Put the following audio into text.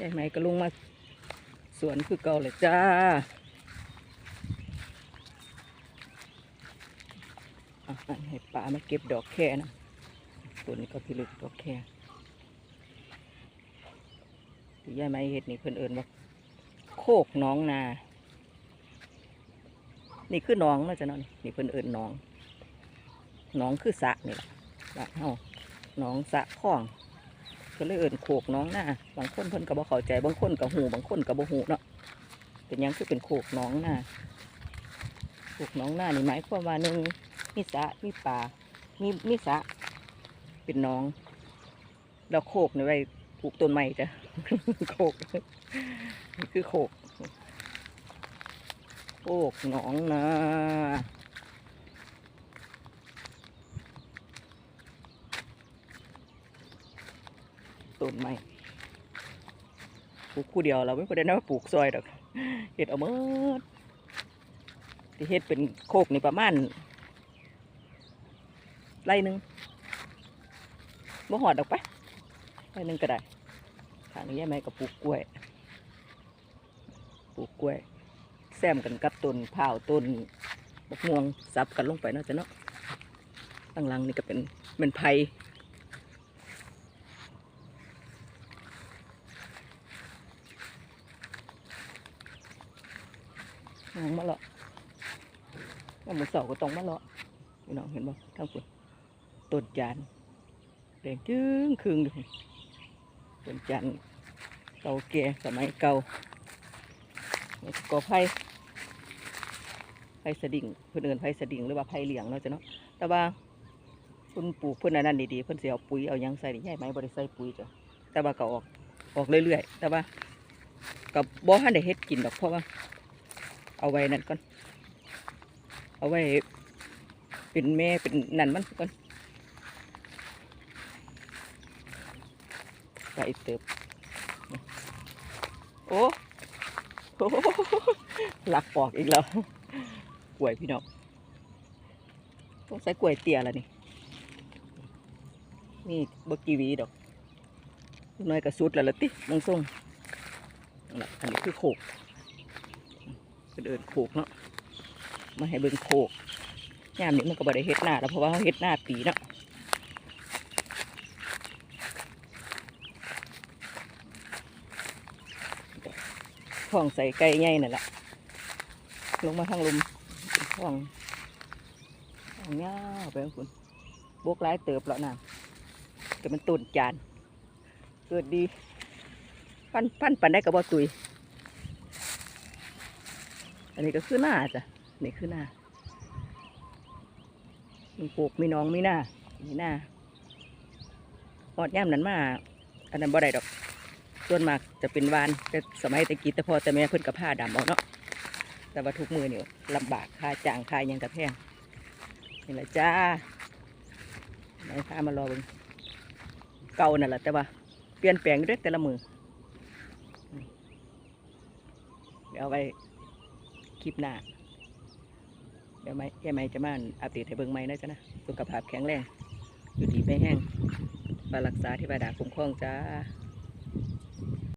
ยายไหมก็ลงมาสวนคือเก่าเลยจ้าอะอันให้ป้ามาเก็บดอกแค่นะตัวนี้ก็พิลึกดอกแค่ที่ยายไหมเห็ดนี่เพิ่นเอิญว่าโคกน้องนา นี่คือน้องแล้วจ้ะเนาะนี่นี่เพิ่นเอิญน้อง น้องคือสะนี่ละบ้านเฮาน้องสะคลอง ก็เลยเอิ่นโขกน้องหน้าบางคนเพิ่นก็บ่เข้าใจบางคนก็หูบางคนก็บ่หูเนาะเป็นยังคือเป็นโขกน้องหน้าโขกน้องหน้านี่หมายความว่าหนึ่งมีสะมีป่ามีมีสะเป็นน้องแล้วโขกในไว้ปลูกต้นไม้จ้ะโขกนี่คือโขกโขกน้องนา ต้นไม้ปลูกคู่เดียวเราไม่ควรได้นะปลูกซอยดอกเห็ดเอาเมื่อที่เห็ดเป็นโคกนี่ประมาณไร่หนึ่งบ่หอดดอกปะไร่หนึ่งก็ได้ทางนี้ยายไหมก็ปลูกกล้วย ปลูกกล้วย แซมกันกับต้นเผาต้นบกม่วงซับกันลงไปเนาะจ้ะเนาะข้างหลังนี่ก็เป็นเป็นไผ่ น้องมาเลาะแล้วมือเสาก็ต้องมาเลาะพี่น้องเห็นบ่ทั้งคนต้นจานแดงจึ้งครึ่งอยู่ต้นจานเก่าแก่สมัยเก่าแล้วก็ไผ่ไผ่สดิ่งเพื่นเอินไผ่สดิ่งหรือว่าไผ่เหลียงเนาะจ้ะเนาะแต่ว่าเพิ่นปลูกเพิ่นอันนั้นดีๆเพิ่นเสิเอาปุ๋ยเอายังใส่ใหญ่ไหมบ่ได้ใส่ปุ๋ยจ้ะแต่ว่าก็ออกออกเรื่อยๆแต่ว่ากับบ่ทันได้เฮ็ดกินดอกเพราะว่า เอาไว้นั่นก่อน เอาไว้ เป็นแม่เป็นนั่นมันก่อนใส่เติบ โอ้โหหลักปอกอีกแล้วกล้วยพี่น้องต้องใส่กล้วยเตี้ยแล้วนี่ นี่บกีวีดอกน้อยกระสุดแล้วละติมงส่งนั่นล่ะอันนี้คือโขก เป็นเอินโขกเนาะมาให้เบิ่งโขกยามนี้มันก็บ่ได้เฮ็ดหน้าแล้วเพราะว่าเขาเฮ็ดหน้าปีเนาะท้องใส่ไก่ใหญ่นั่นแหละลงมาทางลุมท้องท้องยาไปคุณบกหลายเติบแล้วนะแต่มันต้นจาน เกิดดี พันพันปันได้กับบ่ตุย อันนี้ก็คือหน้าจ้ะนี่คือหน้ามีปลูกมีน้องมีหน้ามีหน้าหอดย่ำนั้นมา อันนั้นบ่ได้ดอก ส่วนมากจะเป็นวาน แต่สมัยตะกี้แต่พอแต่แม่เพิ่นกับผ้าดำเอาเนาะ แต่ว่าทุกมือเนี่ลำบากค่าจ้างค่ายังกระแพงนี่แหละจ้าไหนพามารอเบิ่งเก่านั่นแหละแต่ว่าเปลี่ยนแปลงอยู่เด้อแต่ละมือ เดี๋ยวไว้ คลิปหน้า เดี๋ยวไม่ยายไม่จะมาอัปเดตให้เบิ่งใหม่นะจ๊ะนะสุขภาพแข็งแรง อยู่ดีไม่แห้งมารักษาที่บาดาคุ้มครองจ้า